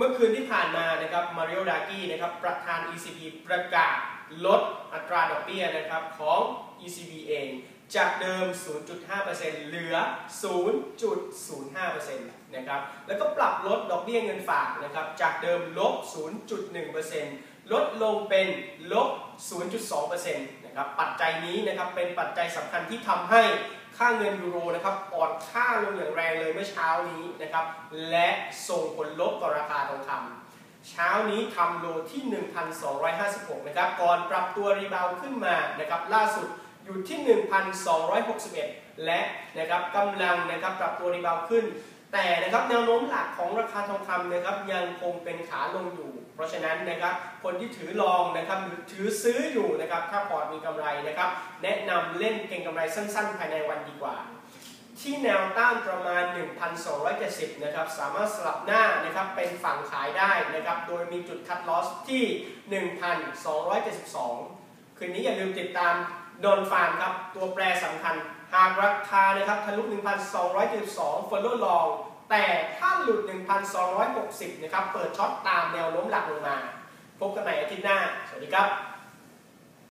เมื่อคืนที่ผ่านมานะครับมาริโอดากี้นะครับประธาน ECB ประกาศลดอัตราดอกเบี้ยนะครับของ ECB เอง จากเดิม 0.5%เหลือ 0.05%นะครับแล้วก็ปรับลดดอกเบี้ยเงินฝากนะครับจากเดิมลบ 0.1%ลดลงเป็นลบ 0.2%นะครับปัจจัยนี้นะครับเป็นปัจจัยสำคัญที่ทำให้ ค่าเงินยูโรนะครับอ่อนค่าลงอย่างแรงเลยเมื่อเช้านี้นะครับ และส่งผลลบต่อราคาทองคำเช้านี้ทำโลที่ 1,256 นะครับ ก่อนปรับตัวรีบาวขึ้นมานะครับ ล่าสุดอยู่ที่ 1,261 และนะครับกำลังนะครับปรับตัวรีบาวขึ้น แต่นะครับแนวโน้มหลักของราคาทองคำนะครับยังคงเป็นขาลงอยู่ เพราะฉะนั้นนะครับคนที่ถือลองนะครับหรือถือซื้ออยู่นะครับถ้าพอร์ตมีกำไรนะครับ แนะนำเล่นเก็งกำไรสั้นๆ ภายในวันดีกว่า ที่แนวต้านประมาณ 1,270นะครับสามารถสลับหน้านะครับเป็นฝั่งขายได้นะครับโดยมีจุดคัดลอสที่ 1,272 คืนนี้อย่าลืมติดตามโดนฟานครับ ตัวแปรสำคัญ หากราคานะครับทะลุ 1,272 follow long แต่ถ้าหลุด 1,260 นะครับ เปิดช็อตตามแนวโน้มหลักลงมา พบกันใหม่อาทิตย์หน้า สวัสดีครับ